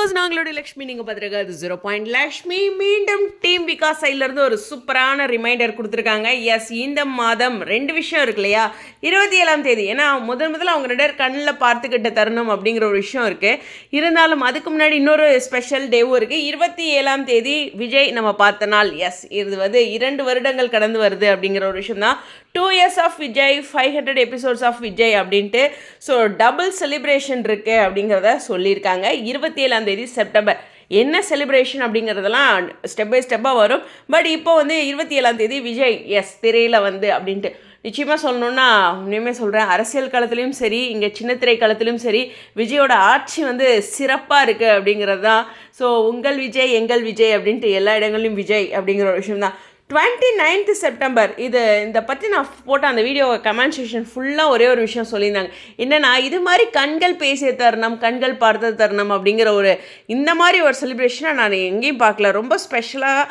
Viewers நாங்களுடைய Lakshmi நீங்கள் பார்த்துருக்காது zero point Lakshmi மீண்டும் team Vikas சைட்லேருந்து ஒரு சூப்பரான ரிமைண்டர் கொடுத்துருக்காங்க. எஸ் இந்த மாதம் ரெண்டு விஷயம் இருக்கு இல்லையா? இருபத்தி ஏழாம் தேதி. ஏன்னா முதல் முதல்ல அவங்க ரெண்டு பேர் கண்ணில் பார்த்துக்கிட்ட தருணம் அப்படிங்கிற ஒரு விஷயம் இருக்குது இருந்தாலும் அதுக்கு முன்னாடி இன்னொரு ஸ்பெஷல் டேவும் இருக்குது இருபத்தி ஏழாம் தேதி விஜய் நம்ம பார்த்த நாள். எஸ் இது வந்து இரண்டு வருடங்கள் கடந்து வருது அப்படிங்கிற ஒரு விஷயம் தான் two years of Vijay five hundred episodes of Vijay அப்படின்ட்டு. ஸோ டபுள் செலிப்ரேஷன் இருக்கு அப்படிங்கிறத சொல்லியிருக்காங்க. இருபத்தி ஏழாம் தேதி செப்டம்பர். என்ன செலிப்ரேஷன் அப்படிங்கிறதெல்லாம் ஸ்டெப் பை ஸ்டெப்பாக வரும். பட் இப்போ வந்து இருபத்தி ஏழாம் தேதி விஜய் எஸ் திரையில் வந்து அப்படின்ட்டு. நிச்சயமாக சொல்லணுன்னா உண்மையுமே சொல்கிறேன் அரசியல் களத்துலேயும் சரி இங்கே சின்ன திரை காலத்துலேயும் சரி விஜயோட ஆட்சி வந்து சிறப்பாக இருக்குது அப்படிங்கிறது தான் ஸோ உங்கள் விஜய் எங்கள் விஜய் அப்படின்ட்டு எல்லா இடங்கள்லையும் விஜய் அப்படிங்கிற ஒரு விஷயம் தான் டுவெண்ட்டி நைன்த்து செப்டம்பர் இது இந்த பற்றி நான் போட்ட அந்த வீடியோ கமெண்ட் செக்ஷன் ஃபுல்லாக ஒரே ஒரு விஷயம் சொல்லியிருந்தாங்க. என்னென்னா இது மாதிரி கண்கள் பேசிய தருணம் கண்கள் பார்த்த தருணம் அப்படிங்கிற ஒரு இந்த மாதிரி ஒரு செலிப்ரேஷனை நான் எங்கேயும் பார்க்கல. ரொம்ப ஸ்பெஷலாக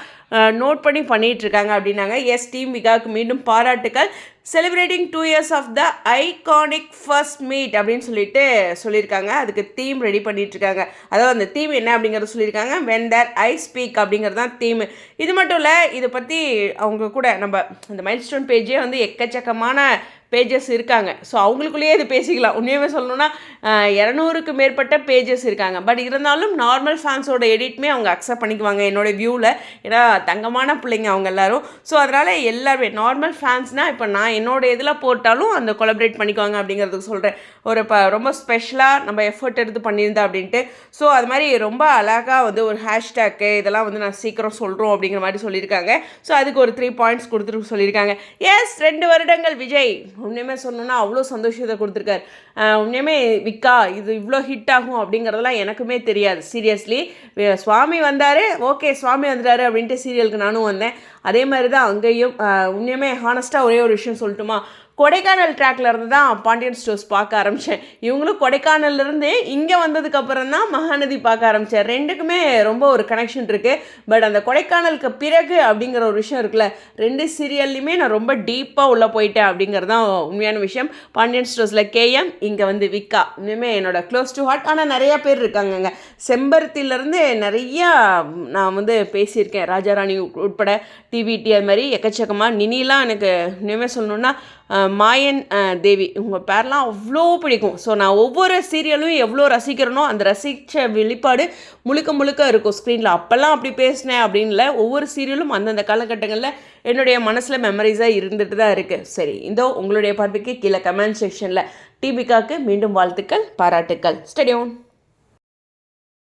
நோட் பண்ணி பண்ணிகிட்டு இருக்காங்க அப்படின்னாங்க. எஸ் டீம் விகாவுக்கு மீண்டும் பாராட்டுக்கள். Celebrating two years of the iconic first meet அப்படின்னு சொல்லிட்டு சொல்லியிருக்காங்க. அதுக்கு தீம் ரெடி பண்ணிகிட்ருக்காங்க அதாவது அந்த தீம் என்ன அப்படிங்கிறத சொல்லியிருக்காங்க. வென் தர் ஐ ஸ்பீக் அப்படிங்கிறது தான் தீம் இது மட்டும் இல்லை இதை பற்றி அவங்க கூட நம்ம இந்த மைல் ஸ்டோன் பேஜே வந்து எக்கச்சக்கமான பேஜஸ் இருக்காங்க. ஸோ அவங்களுக்குள்ளேயே இது பேசிக்கலாம். உண்மையுமே சொல்லணும்னா இரநூறுக்கு மேற்பட்ட பேஜஸ் இருக்காங்க. பட் இருந்தாலும் நார்மல் ஃபேன்ஸோட எடிட்மே அவங்க அக்செப்ட் பண்ணிக்குவாங்க என்னோடய வியூவில் ஏன்னா தங்கமான பிள்ளைங்க அவங்க எல்லாரும். ஸோ அதனால் எல்லாருமே நார்மல் ஃபேன்ஸ்னால் இப்போ நான் என்னோடய இதில் போட்டாலும் அந்த கொலபரேட் பண்ணிக்குவாங்க அப்படிங்கிறதுக்கு சொல்கிறேன் ஒரு இப்போ ரொம்ப ஸ்பெஷலாக நம்ம எஃபர்ட் எடுத்து பண்ணியிருந்தா அப்படின்ட்டு. ஸோ அது மாதிரி ரொம்ப அழகாக வந்து ஒரு ஹேஷ்டேக்கு இதெல்லாம் வந்து நான் சீக்கிரம் சொல்கிறோம் அப்படிங்கிற மாதிரி சொல்லியிருக்காங்க. ஸோ அதுக்கு ஒரு த்ரீ பாயிண்ட்ஸ் கொடுத்துட்டு சொல்லியிருக்காங்க. எஸ் ரெண்டு வருடங்கள் விஜய். உண்மையுமே சொன்னோன்னா அவ்வளோ சந்தோஷத்தை கொடுத்துருக்காரு. உண்மையுமே விக்கா இது இவ்வளோ ஹிட் ஆகும் அப்படிங்கிறதெல்லாம் எனக்குமே தெரியாது. சீரியஸ்லி சுவாமி வந்தார் ஓகே சுவாமி வந்துட்டாரு அப்படின்ட்டு சீரியலுக்கு நானும் வந்தேன். அதே மாதிரி தான் அங்கேயும் உண்மையுமே ஹானஸ்ட்டாக ஒரே ஒரு விஷயம் சொல்லட்டுமா? கொடைக்கானல் ட்ராக்ல இருந்து தான் பாண்டியன் ஸ்டோர்ஸ் பார்க்க ஆரம்பித்தேன் இவங்களும் கொடைக்கானல்லேருந்து இங்கே வந்ததுக்கப்புறம் தான் மகாநதி பார்க்க ஆரம்பித்தேன் ரெண்டுக்குமே ரொம்ப ஒரு கனெக்ஷன் இருக்குது பட் அந்த கொடைக்கானலுக்கு பிறகு அப்படிங்கிற ஒரு விஷயம் இருக்குல்ல ரெண்டு சீரியல்லையுமே நான் ரொம்ப டீப்பாக உள்ளே போயிட்டேன் அப்படிங்கிறது தான் உண்மையான விஷயம். பாண்டியன் ஸ்டோர்ஸில் கேஎம் இங்கே வந்து விக்கா. இனிமேல் என்னோட க்ளோஸ் டு ஹார்ட் ஆனால் நிறையா பேர் இருக்காங்கங்க. செம்பருத்திலேருந்து நிறையா நான் வந்து பேசியிருக்கேன். ராஜாராணி உட்பட டிவிடி அது மாதிரி எக்கச்சக்கமாக நினிலாம் எனக்கு இனிமேல் சொல்லணுன்னா மாயன் தேவி உங்கள் பேர்லாம் அவ்வளோ பிடிக்கும். ஸோ நான் ஒவ்வொரு சீரியலும் எவ்வளோ ரசிக்கிறனோ அந்த ரசித்த வெளிப்பாடு முழுக்க முழுக்க இருக்கும் ஸ்க்ரீனில் அப்போல்லாம் அப்படி பேசினேன் அப்படின்ல ஒவ்வொரு சீரியலும் அந்தந்த காலகட்டங்களில் என்னுடைய மனசில் மெமரிஸாக இருந்துட்டு தான் இருக்குது சரி இதோ உங்களுடைய பார்வைக்கு கீழே கமெண்ட் செக்ஷனில் டிபிகாக்கு மீண்டும் வாழ்த்துக்கள் பாராட்டுக்கள். ஸ்டடியோன்